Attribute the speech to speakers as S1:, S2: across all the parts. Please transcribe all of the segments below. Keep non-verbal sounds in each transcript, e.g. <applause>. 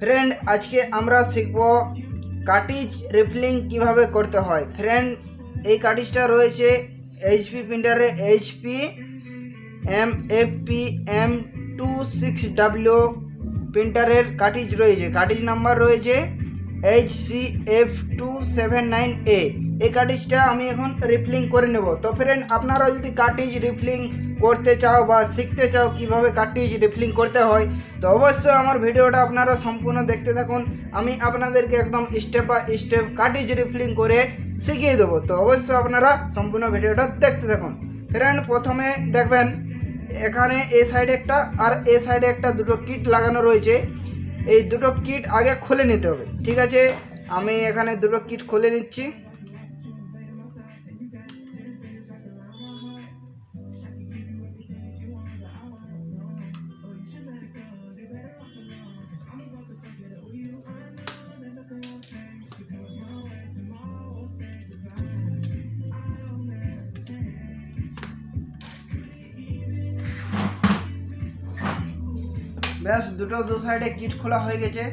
S1: Friend আজকে আমরা শিখব কাটিজ রিফিলিং কীভাবে করতে হয়। ফ্রেন্ড এই কাটিজটা রয়েছে HP প্রিন্টারে HP M F P M two six W প্রিন্টারের cartridge রয়েছে। কাটিজ নাম্বার রয়েছে H C F two seven nine A এই কাটিজটা আমি এখন রিফিলিং করে নেব। তো ফ্রেন্ড আপনারা যদি কাটিজ রিফিলিং করতে চাও বা শিখতে চাও কীভাবে কাটিজ রিফিলিং করতে হয়, তো অবশ্যই আমার ভিডিওটা আপনারা সম্পূর্ণ দেখতে থাকুন। আমি আপনাদেরকে একদম step by step cartridge refilling করে শিখিয়ে দেবো। তো অবশ্যই আপনারা সম্পূর্ণ ভিডিওটা দেখতে থাকুন। ফ্রেন্ড প্রথমে দেখবেন, এখানে এই সাইডে একটা আর এ সাইডে একটা দুটো কিট লাগানো রয়েছে। এই দুটো কিট আগে খুলে নিতে হবে। ঠিক আছে? আমি এখানে দুটো কিট খুলে নিচ্ছি। ব্যাস, দুটো দু সাইডে কিট খোলা হয়ে গেছে।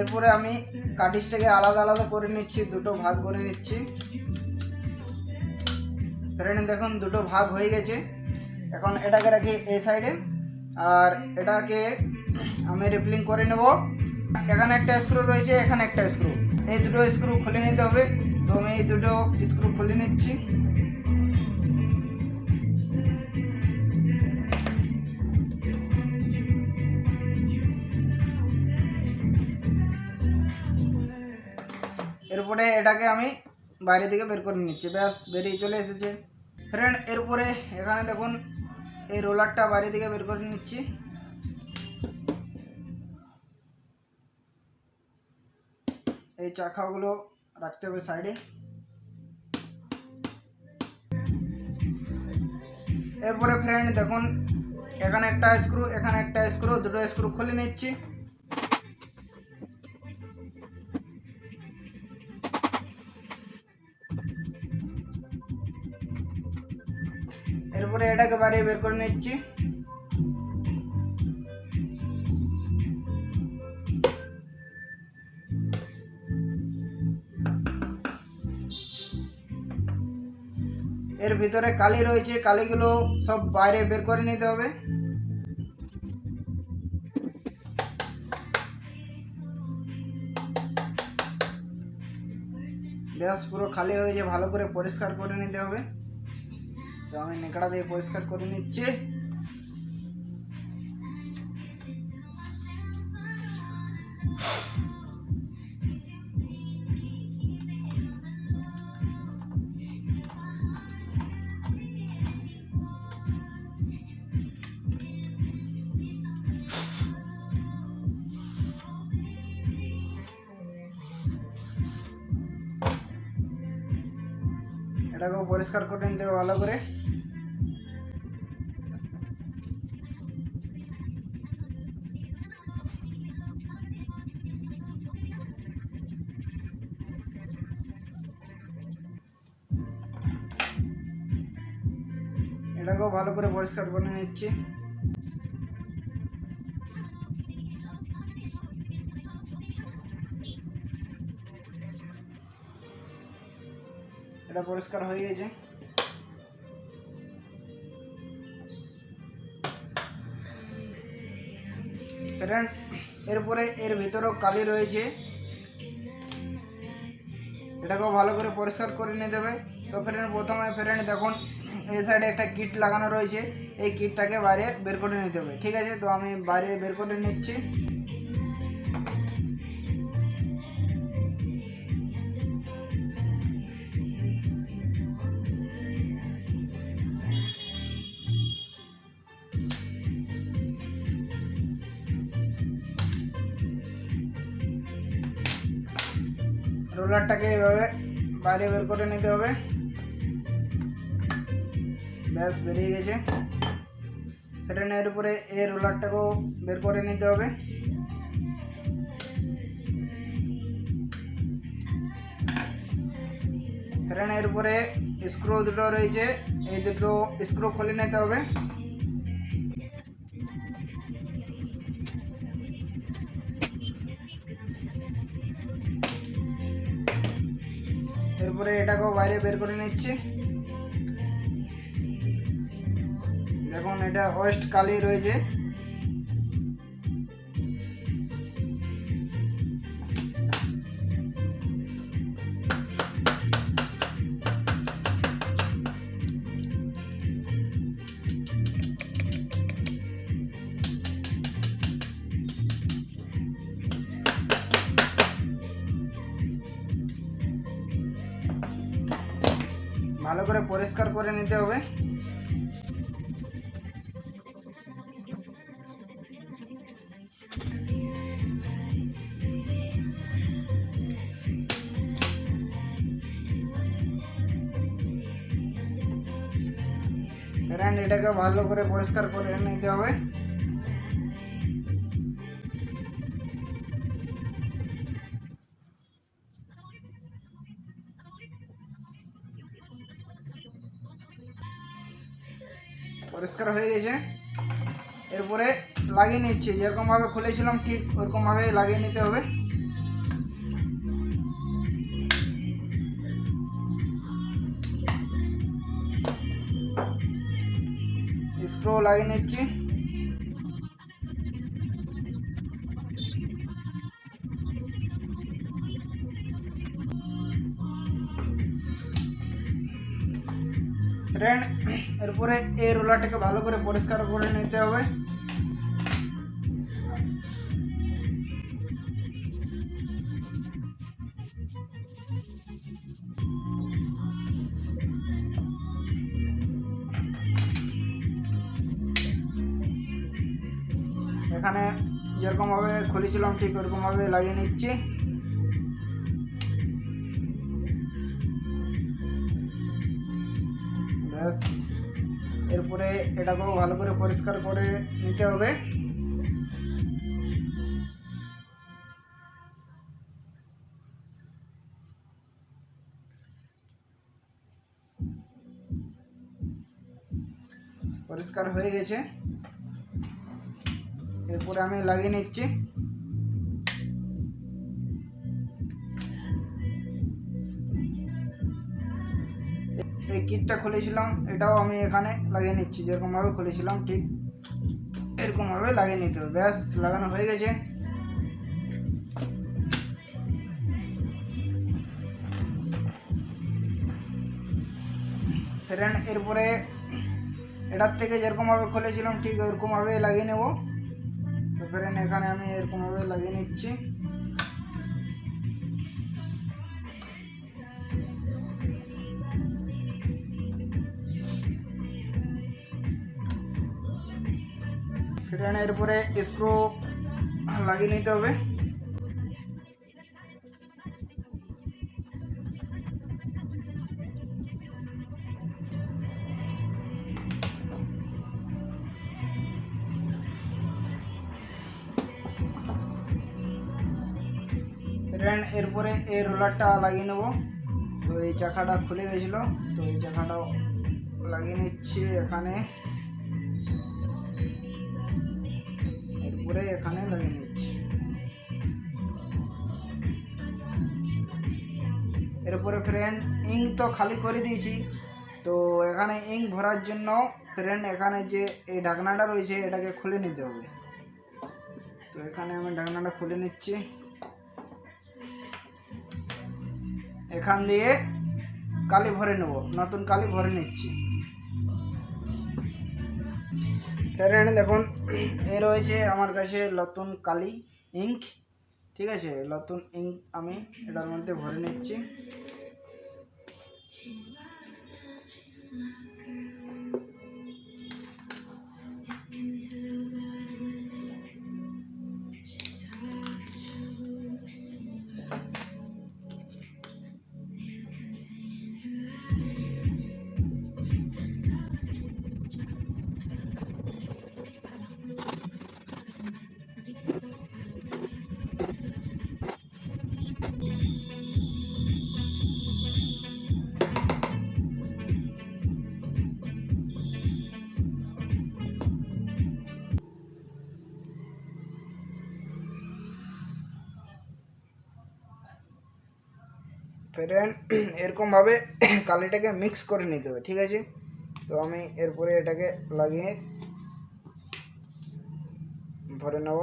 S1: এরপরে আমি কাটিজটাকে আলাদা আলাদা করে নিচ্ছি, দুটো ভাগ করে নিচ্ছি। ফ্রেন্ড দেখুন, দুটো ভাগ হয়ে গেছে। এখন এটাকে রাখি এই সাইডে আর এটাকে আমি রিপ্লিং করে নেব। এখানে একটা স্ক্রু রয়েছে, এখানে একটা স্ক্রু এই দুটো স্ক্রু খুলে নিতে হবে। তো আমি এই দুটো স্ক্রু খুলে নিচ্ছি। এরপরে এটাকে আমি বাইরে থেকে বের করে নিচ্ছি। ব্যাস, বেরিয়ে চলে এসেছে। ফ্রেন্ড এরপরে এখানে দেখুন, এই রোলারটা বাইরে থেকে বের করে নিচ্ছি। এই চাকাগুলো রাখতে হবে সাইডে। এরপরে ফ্রেন্ড দেখুন, এখানে একটা স্ক্রু এখানে একটা স্ক্রু দুটো স্ক্রু খুলে নিচ্ছি। বাইরে বের করে নিচ্ছি। এর ভিতরে কালি রয়েছে, কালিগুলো সব বাইরে বের করে নিতে হবে। ব্যাস, পুরো খালি হয়েছে ভালো করে পরিষ্কার করে নিতে হবে। তো আমি নেকড়া দিয়ে পরিষ্কার করে নিচ্ছি এটাকেও পরিষ্কার করে নিতে হবে ভালো করে এটাকেও ভালো করে পরিষ্কার করে নিচ্ছি। এটা পরিষ্কার হয়ে গেছে। এরপরে এর ভিতরেও কালি রয়েছে। এটাকেও ভালো করে পরিষ্কার করে নিয়ে দেবে তো ফ্রেন্ড প্রথমে ফ্রেন্ড দেখুন। এই সাইডে একটা কিট লাগানো রয়েছে। এই কিটটাকে বাইরে বের করে নিতে হবে, ঠিক আছে? তো আমি বাইরে বের করে নিচ্ছি। রোলারটাকে এভাবে বাইরে বের করে নিতে হবে। ব্যাস বেরিয়ে গেছে। এটা উপরে এই রোলারটাকেও বের করে নিতে হবে। ফ্যান উপরে স্ক্রু দুটো রয়েছে, এই দুটো স্ক্রু খুলে নিতে হবে। এরপরে এটাকেও বাইরে বের করে নিচ্ছি। দেখুন এটা ওয়েস্ট কালি রয়েছে। ভালো করে পরিষ্কার করে নিতে হবে। ফ্রেন্ড ভালো করে পরিষ্কার করে নিতে হবে। পরিষ্কার হয়ে গেছে। এরপরে লাগিয়ে নিচ্ছি। যেরকমভাবে খুলেছিলাম ঠিক ওরকমভাবে লাগিয়ে নিতে হবে। স্ক্রু লাগিয়ে নিচ্ছি। ফ্রেন্ড এরপরে এই রোলারটাকে ভালো করে পরিষ্কার করে নিতে হবে। এখানে যেরকমভাবে খুলেছিলাম ঠিক ওরকমভাবে লাগিয়ে নিচ্ছি। ব্যাস, এরপরে এটাকেও ভালো করে পরিষ্কার করে নিতে হবে। পরিষ্কার হয়ে গেছে। এরপরে আমি লাগিয়ে নিচ্ছি এই কিটটা খুলেছিলাম এটাও আমি এখানে লাগিয়ে নিচ্ছি যেরকমভাবে খুলেছিলাম, ঠিক এরকমভাবে লাগিয়ে নিতে হবে। ব্যাস, লাগানো হয়ে গেছে। ফ্রেন্ড, এরপরে এটার থেকে যেরকমভাবে খুলেছিলাম, ঠিক ওরকমভাবে লাগিয়ে নেব। ফ্রেন্ড এখানে আমি এরকমভাবে লাগিয়ে নিচ্ছি। ফ্রেন্ড এরপরে স্ক্রু লাগিয়ে নিতে হবে। এই রোলারটা লাগিয়ে নেব। তো এই চাকাটা খুলে গেছিল। তো এই চাকাটাও লাগিয়ে নিচ্ছি এখানে। এরপরে এখানে লাগিয়ে নিচ্ছি। এরপরে ফ্রেন্ড ইঙ্ক তো খালি করে দিয়েছি। তো এখানে ইঙ্ক ভরার জন্য ফ্রেন্ড এখানে যে এই ঢাকনাটা রয়েছে, এটাকে খুলে নিতে হবে। তো এখানে আমি ঢাকনাটা খুলে নিচ্ছি। এখান দিয়ে কালি ভরে নেব, নতুন কালি ভরে নিচ্ছি। এখানে দেখুন, এ রয়েছে আমার কাছে নতুন কালি ইঙ্ক, ঠিক আছে? নতুন ইঙ্ক আমি এটার মধ্যে ভরে নিচ্ছি। ফ্রেন্ড <clears throat> এরকমভাবে <clears throat> কালিটাকে মিক্স করে নিতে হবে, ঠিক আছে? তো আমি এরপরে এটাকে লাগিয়ে ভরে নেব।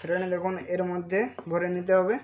S1: ফ্রেন্ড দেখুন, এর মধ্যে ভরে নিতে হবে।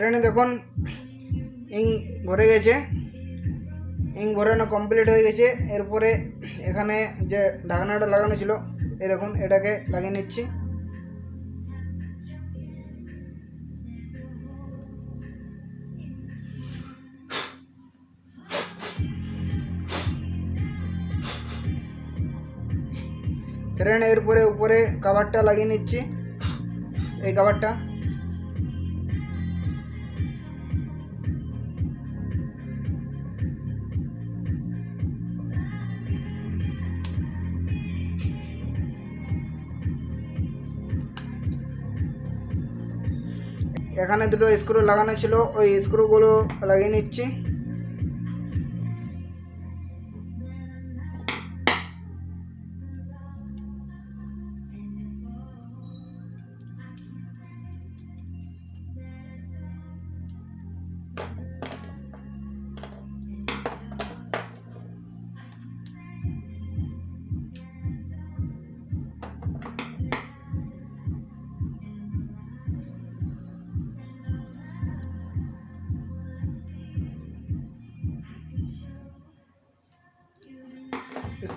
S1: ফ্রেন্ড দেখুন, ইং ভরে গেছে। ইং ভরানো কমপ্লিট হয়ে গেছে। এরপরে এখানে যে ঢাকনাটা লাগানো ছিল, এই দেখুন, এটাকে লাগিয়ে নিচ্ছি। ফ্রেন্ড এরপরে উপরে কাভারটা লাগিয়ে নিচ্ছি। এই কাভারটা এখানে দুটো স্ক্রু লাগানো ছিল ওই স্ক্রুগুলো লাগিয়ে নিচ্ছি।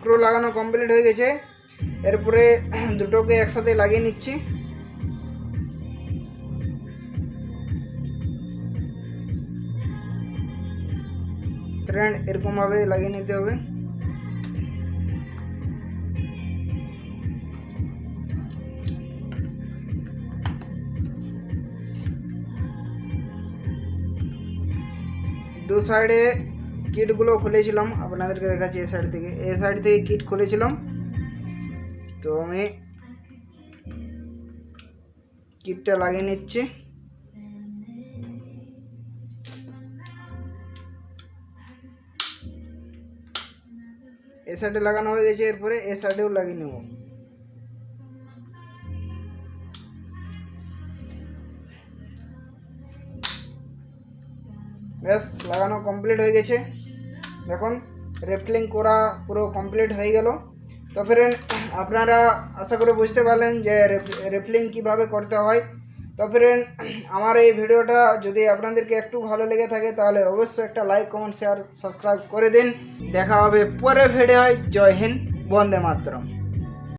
S1: স্ক্রু লাগানো কমপ্লিট হয়ে গেছে। এরপরে <clears throat> দুটোকে একসাথে লাগিয়ে নিচ্ছি। ফ্রেন্ড এরকমভাবে লাগিয়ে নিতে হবে। দু সাইডে কিটগুলো খুলেছিলাম, আপনাদেরকে দেখাচ্ছি এ সাইড থেকে। এ সাইড থেকে কিট খুলেছিলাম। তো আমি কিটটা লাগিয়ে নিচ্ছি। এ সাইডে লাগানো হয়ে গেছে, এরপরে এ সাইডেও লাগিয়ে নেব। ব্যাস, লাগানো কমপ্লিট হয়ে গেছে। দেখুন রেফলিং করা পুরো কমপ্লিট হয়ে গেল। তো ফ্রেন্ড আপনারা আশা করে বুঝতে পারলেন যে রেফলিং কীভাবে করতে হয়। তো ফ্রেন্ড আমার এই ভিডিওটা যদি আপনাদেরকে একটু ভালো লেগে থাকে, তাহলে অবশ্যই একটা লাইক কমেন্ট শেয়ার সাবস্ক্রাইব করে দিন। দেখা হবে পরে ভিডিও হয় জয় হিন্দ, বন্দে মাতরম।